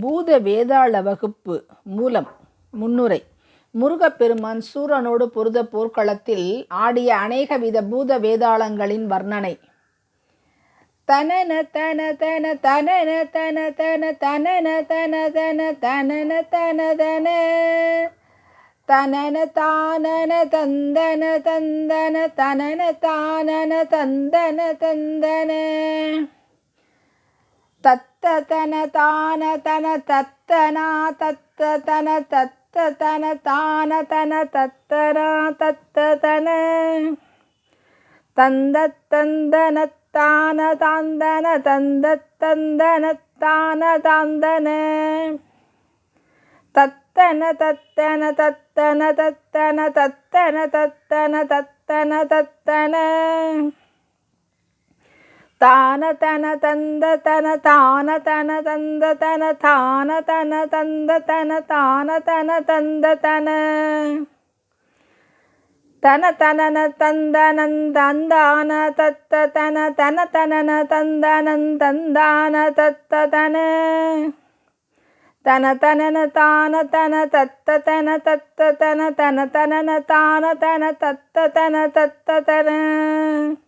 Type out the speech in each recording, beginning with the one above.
பூத வேதாள வகுப்பு மூலம் முன்னுரை. முருகப்பெருமான் சூரனோடு பொருத போர்க்களத்தில் ஆடிய அநேக வித பூத வேதாளங்களின் வர்ணனை. தனன தன தன தனன தன தன தனன தன தன தனன தன தன. தனன தானன தந்தன தந்தன தனன தானன தந்தன தந்தன. தத்தன தன தான தன தத்தனா தத்த தன தான தன தத்தனா தத்த தந்த தந்தன தான தாந்தன தந்த தந்தன தான தாந்தன தத்தன தத்தன தத்தன தத்தன தத்தன தத்தன தத்தன தத்தன தான தன தந்த தன தான தன தந்த தன தான தன தந்த தன தான தன தந்த தன. தன தனன தந்தனந்தந்தான தத்த தன தன தனன தந்தனந்தந்தான தத்த தன. தன தனன தான தன தத்த தன தத்த தன தன தனன தான தன தத்த தன தத்த தன.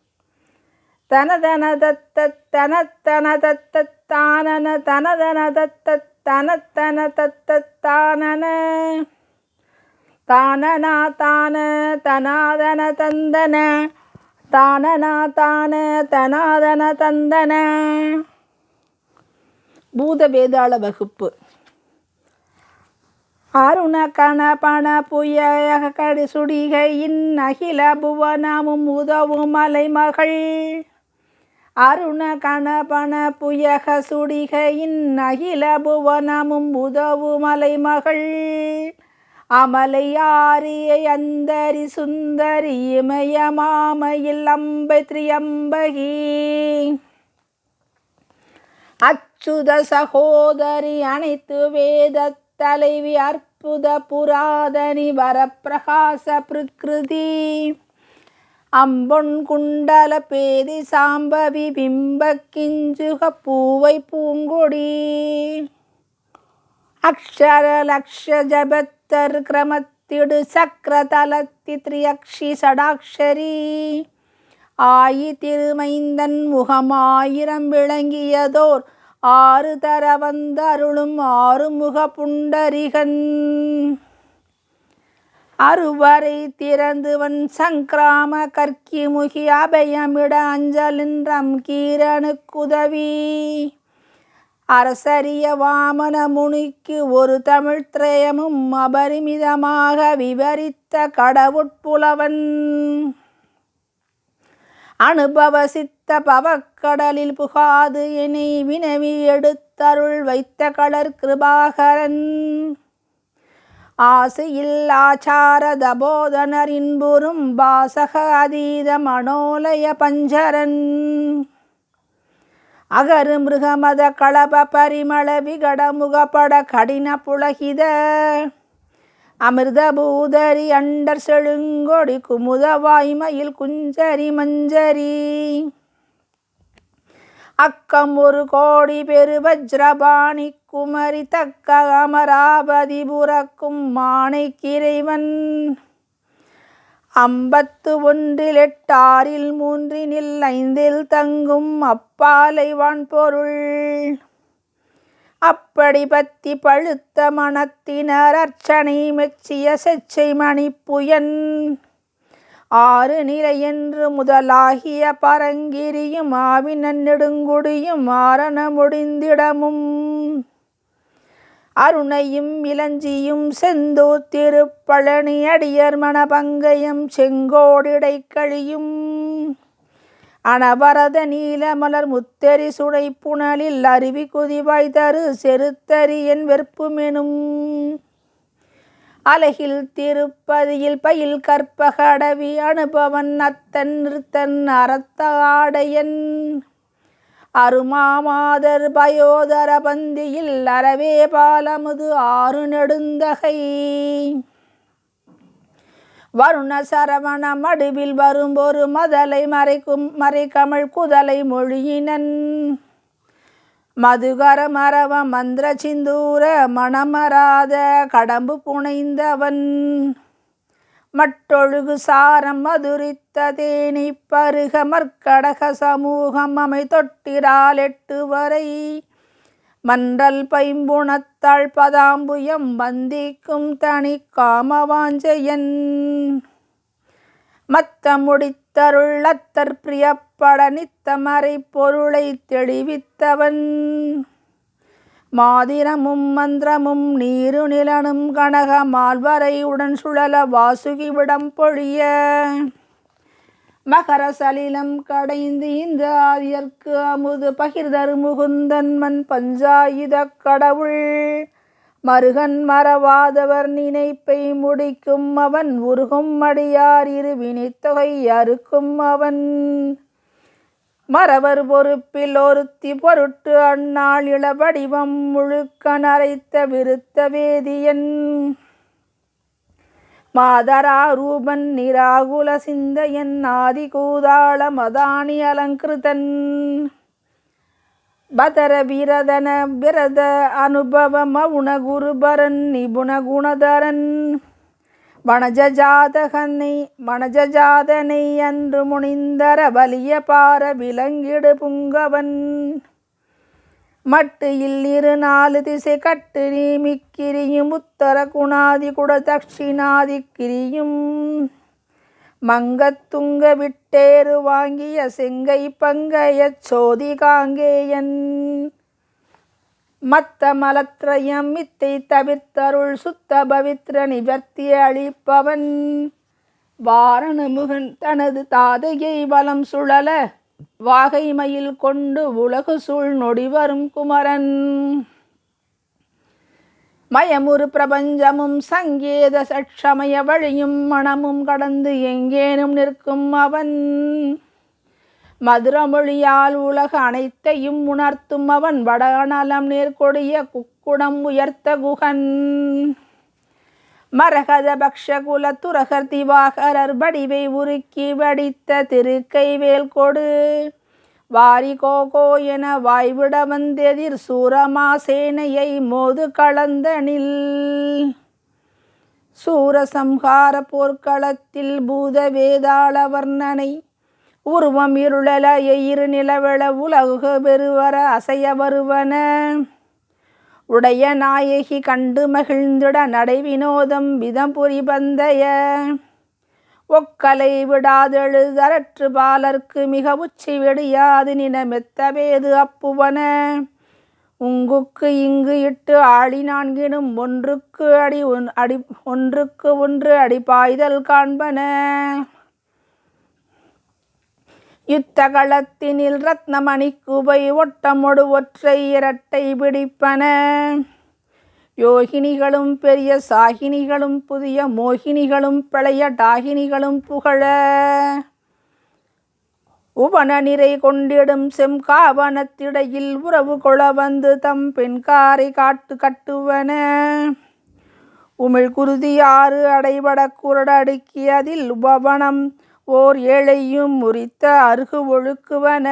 தனதன தன தத்த தன தத்த தானன தத்த தத்த தானன தானனா தான தனாதன தந்தன தானனா தான தனாதன தந்தன பூத வேதாள வகுப்பு அருண கண பண புயக கடி சுடிகையின் அகில புவனமும் உதவும் மலைமகள் அருண கணபன புயக சுடிகையின் அகில புவனமும் உதவு மலைமகள் அமலையாரியை அந்தரி சுந்தரி இமயமாமையில் அம்பை திரியம்பகி. அச்சுத சகோதரி அனைத்து வேத தலைவி அற்புத புராதனி வரப்பிரகாச பிரகிருதி. அம்பொன் குண்டல பேதி சாம்பவி பிம்பக்கிஞ்சுக பூவை பூங்கொடி. அக்ஷர லக்ஷ ஜபத்தர் கிரமத்திடு சக்கர தலத்தி திரியக்ஷி சடாக்ஷரி. ஆயி திருமைந்தன் முகமாயிரம் விளங்கியதோர் ஆறு தர வந்தருளும் ஆறுமுக புண்டரிகன். அறுவரை திறந்துவன் சங்கிராம கற்கி முகி அபயமிட அஞ்சலின்றம் கீரனுக்குதவி அரசரிய வாமன முனிக்கு ஒரு தமிழ் திரயமும் அபரிமிதமாக விவரித்த கடவுட்புலவன் அனுபவ சித்த பவக்கடலில் புகாது இனி வினவி எடுத்தருள் வைத்த கடற் ஆசு இல்லாச்சாரத போதனர் இன்புறும் பாசக அதீத மனோலய பஞ்சரன். அகரு மிருகமத களப பரிமள விகடமுகப்பட கடின புலகித. அமிர்தபூதரி அண்டர் செழுங்கொடி குமுத வாய்மையில் குஞ்சரி மஞ்சரி. அக்கம் ஒரு கோடி பெரு வஜ்ரபாணி குமரி தக்க அமராபதிபுரக்கும் மானைக்கிறைவன். அம்பத்து ஒன்றில் எட்டாறில் மூன்றினில் ஐந்தில் தங்கும் அப்பாலைவான் பொருள். அப்படி பத்தி பழுத்த மனத்தினர் அர்ச்சனை மெச்சிய செச்சை மணிப்புயன். ஆறு நிலை என்று முதலாகிய பரங்கிரியும் ஆவினன் நெடுங்குடியும் மாரண முடிந்திடமும். அருணையும் இளஞ்சியும் செந்தூர் திருப்பழனி அடியர் மணபங்கையும் செங்கோடிடை கழியும். அனவரத நீலமலர் முத்தரி சுடை புனலில் அருவி குதிவாய் தரு செருத்தரி என் வெறுப்புமெனும் அலகில் திருப்பதியில் பயில் கற்பகடவி அனுபவன் அத்தன் நிறுத்தன் அறத்த ஆடையன். அருமாமாதர் பயோதர பந்தியில் அறவே பாலமுது ஆறு நெடுந்தகை. வருண சரவண மடுவில் வரும்பொரு மதலை மறைக்கும் மறைக்கமள் குதலை மொழியினன். மதுகர மரவ மந்திர சிந்தூர மணமராத கடம்பு புனைந்தவன். மட்டொழுகு சாரம் மதுரித்த தேனி பருக மற்கடக சமூகம் அமை தொட்டிரால் எட்டு வரை. மன்றல் பைம்புணத்தாள் பதாம்புயம் வந்திக்கும் தனி காமவாஞ்சையன். மத்த முடித்தருள்ளத்தற் பிரியப்பட நித்தமறை பொருளை தெளிவித்தவன். மாதிரமும் மந்திரமும் நீரு நிலனும் கனக மால்வரை உடன் சுழல வாசுகி விடம் பொழிய. மகர சலிலம் கடைந்து இந்த ஆரியர்க்கு அமுது பகிர்தரு முகுந்தன்மன் பஞ்சாயுத கடவுள். மருகன் மறவாதவர் நினைப்பை முடிக்கும் அவன் உருகும் அடியார் இரு வினித்தொகை அறுக்கும் அவன். மறவர் பொறுப்பில் ஒருத்தி பொருட்டு அந்நாள் இளவடிவம் முழுக்க நரைத்த விருத்த வேதியன். மாதரா ரூபன் நிராகுல சிந்தையன் ஆதி கூதாள மதானி அலங்கிருதன். பதர விரதன விரத அனுபவ மவுண குருபரன் நிபுண குணதரன். வனஜாதகனை வனஜாதனை அன்று முனிந்தர வலிய பார விலங்கிடு புங்கவன். மட்டு இரு நாலு திசை கட்டு நீமிக்கிரியும் உத்தர குணாதி குட தட்சிணாதி கிரியும். மங்கத்துங்க விட்டேறு வாங்கிய செங்கை பங்கைய சோதி காங்கேயன். மத்த மலத்ரயம் மித்தை தவிர்த்தருள் சுத்த பவித்ர நிவர்த்தி அளிப்பவன். வாரணமுகன் தனது தாதையை வலம் சுழல வாகைமையில் கொண்டு உலகு சூழ் நொடி வரும் குமரன். மயமுறு பிரபஞ்சமும் சங்கேத சட்சமய வழியும் மனமும் கடந்து எங்கேனும் நிற்கும் அவன். மதுரமொழியால் உலக அனைத்தையும் உணர்த்தும் அவன் வடநலம் நேர்கொடிய குக்குடம் உயர்த்த குகன். மரகத பக்ஷகுல துரகர் திவாகரர் வடிவை உருக்கி வடித்த திருக்கைவேல் கொடு. வாரி கோகோ என வாய்விட வந்தெதிர் சூரமாசேனையை மோது கலந்தனில் சூரசம்ஹார போர்க்களத்தில் பூத வேதாள வர்ணனை உருவம் இருளலைய இரு நிலவள உலகு பெருவர அசைய வருவன. உடைய நாயகி கண்டு மகிழ்ந்திட நடை வினோதம் விதம் புரி பந்தய ஒக்கலை விடாதெழுதரற்று பாலர்க்கு மிக உச்சி வெடியாது நினமெத்தவேது அப்புவன. உங்குக்கு இங்கு இட்டு ஆழி நான்கினும் ஒன்றுக்கு அடி ஒன் அடி ஒன்றுக்கு ஒன்று அடி பாய்தல் காண்பன. யுத்த களத்தினில் ரத்னமணி குவை ஒட்டமொடு ஒற்றை இரட்டை பிடிப்பன. யோகினிகளும் பெரிய சாகினிகளும் புதிய மோகினிகளும் பழைய டாகினிகளும் புகழ. உபன நிறை கொண்டிடும் செம்காவனத்திடையில் உறவு கொள வந்து தம் பெண்காரை காட்டு கட்டுவன. உமிழ் குருதி ஆறு அடைபட குரடடுக்கியதில் அதில் உபவனம் ஓர் ஏழையும் முறித்த அருகு ஒழுக்குவன.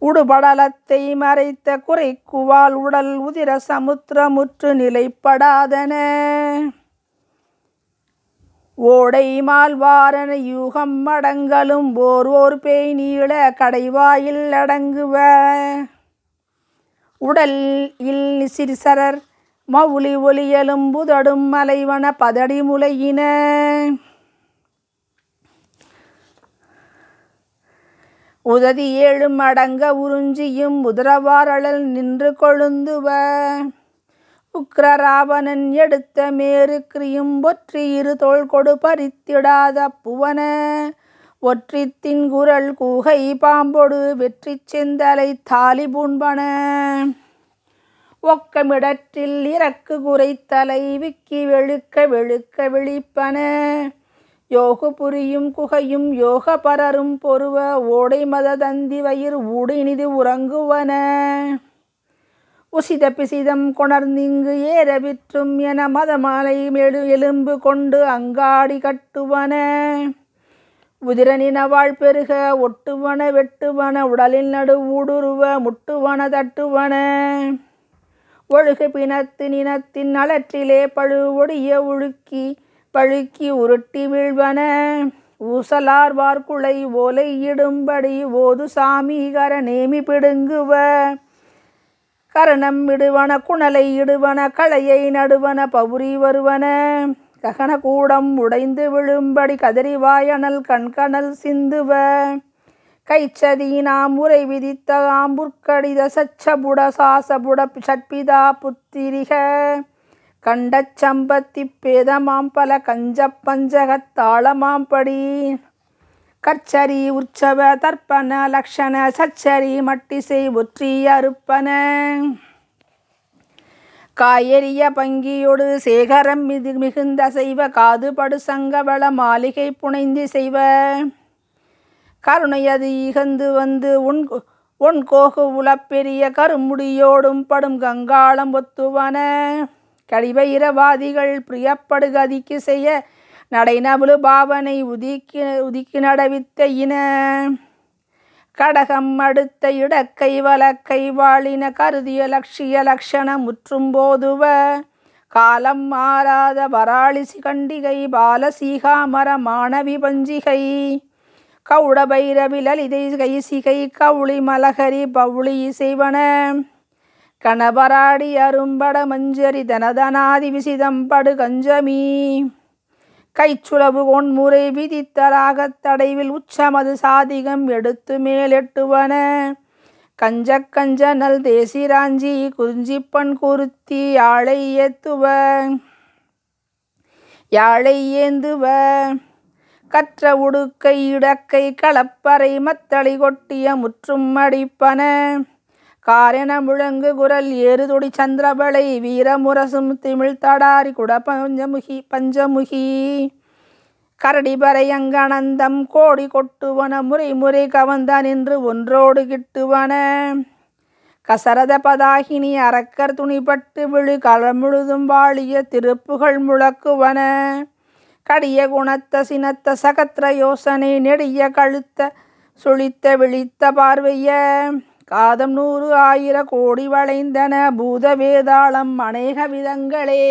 உடுபடலத்தை மறைத்த குறைக்குவால் உடல் உதிர சமுத்திரமுற்று நிலைப்படாதன. ஓடை மால்வாரன யூகம் மடங்களும் ஓர் ஓர் பேய் நீள கடைவாயில் அடங்குவ. உடல் இல் சிறிசரர் மவுளி ஒலியலும் புதடும் மலைவன பதடி முலையின. உததி ஏழு மடங்க உறிஞ்சியும் உதரவாரழல் நின்று கொழுந்துவ. உக்ரராவணன் எடுத்த மேரு கிரியும் ஒற்றி இரு தோள் கொடு பறித்திடாத புவன. ஒற்றித்தின் தின்குரல் கூகை பாம்பொடு வெற்றி செந்தலை தாலி பூண்பன. ஒக்கமிடற்றில் இறக்கு குறைத்தலை விக்கி வெளுக்க வெளுக்க விழிப்பன. யோக புரியும் குகையும் யோக பரரும் பொருவ ஓடை மத தந்தி வயிறு ஊடினிது உறங்குவன. உசித பிசிதம் கொணர்ந்திங்கு ஏற விற்றும் என மதமாலை எழு எலும்பு கொண்டு அங்காடி கட்டுவன. உதிரனின வாழ் பெருக ஒட்டுவன வெட்டுவன உடலில் நடு ஊடுருவ முட்டுவன தட்டுவன. ஒழுகு பிணத்து நினத்தின் அலற்றிலே பழு ஒடிய பழுக்கி உருட்டி வீழ்வன. ஊசலார் வார்குளை ஓலை ஓது சாமி கர நேமி பிடுங்குவ. கரணம் இடுவன குணலை இடுவன களையை நடுவன பவுரி வருவன. ககனகூடம் உடைந்து விழும்படி கதறி வாயனல் கண்கணல் சிந்துவ. கைச்சதீனாம் உரை விதித்த ஆம்புற்கடித சச்சபுட சாசபுட ஷட்பிதா புத்திரிக. கண்டச்சம்பத்தி பேதமாம் பல கஞ்ச பஞ்சகத்தாளமாம்படி கச்சரி உற்சவ தர்ப்பண லக்ஷண சச்சரி மட்டிசை ஒற்றி அறுப்பன. காயெறிய பங்கியோடு சேகரம் மிது மிகுந்த செய்வ காதுபடு சங்கவள மாளிகை புனைந்து செய்வ. கருணையது இகந்து வந்து உன் உன் கோகு உளப்பெரிய கருமுடியோடும் படும் கங்காளம் ஒத்துவன. கழிவைரவாதிகள் பிரியப்படுகதிக்கு செய்ய நடைநபுலு பாவனை உதிக்கி உதிக்கி நடவித்த இன. கடகம் அடுத்த இடக்கை வலக்கை வாழின கருதிய லட்சிய லக்ஷணம் முற்றும் போதுவ. காலம் மாறாத வராளிசி கண்டிகை பாலசீகாமர மாணவி பஞ்சிகை. கவுட லலிதை கைசிகை கவுளி மலகரி பவுளி இசைவன. கணபராடி அரும்பட மஞ்சரி தனதனாதி விசிதம் படு கஞ்சமி. கைச்சுளவு ஒன்முறை விதித்தராகத் தடைவில் உச்சமது சாதிகம் எடுத்து மேலெட்டுவன கஞ்ச கஞ்ச நல் தேசிராஞ்சி குறிஞ்சிப்பண் குருத்தி யாழை ஏத்துவ. யாழை ஏந்துவ. கற்ற உடுக்கை இடக்கை களப்பறை மத்தளி கொட்டிய முற்றும் அடிப்பன. காரென முழங்கு குரல் ஏறுதொடி சந்திரபலை வீரமுரசும் திமிழ் தடாரி குட பஞ்சமுகி. பஞ்சமுகி கரடிபறை அங்கனந்தம் கோடி கொட்டுவன முறை முறை கவந்த நின்று ஒன்றோடு கிட்டுவன. கசரத பதாகினி அரக்கர் துணிப்பட்டு விழு களமுழுதும் வாழிய திருப்புகள் முழக்குவன. கடிய குணத்த சினத்த சகத்திர யோசனை நெடிய கழுத்த சுழித்த விழித்த பார்வைய. காதம் நூறு ஆயிர கோடி வளைந்தன பூத வேதாளம் அநேக விதங்களே.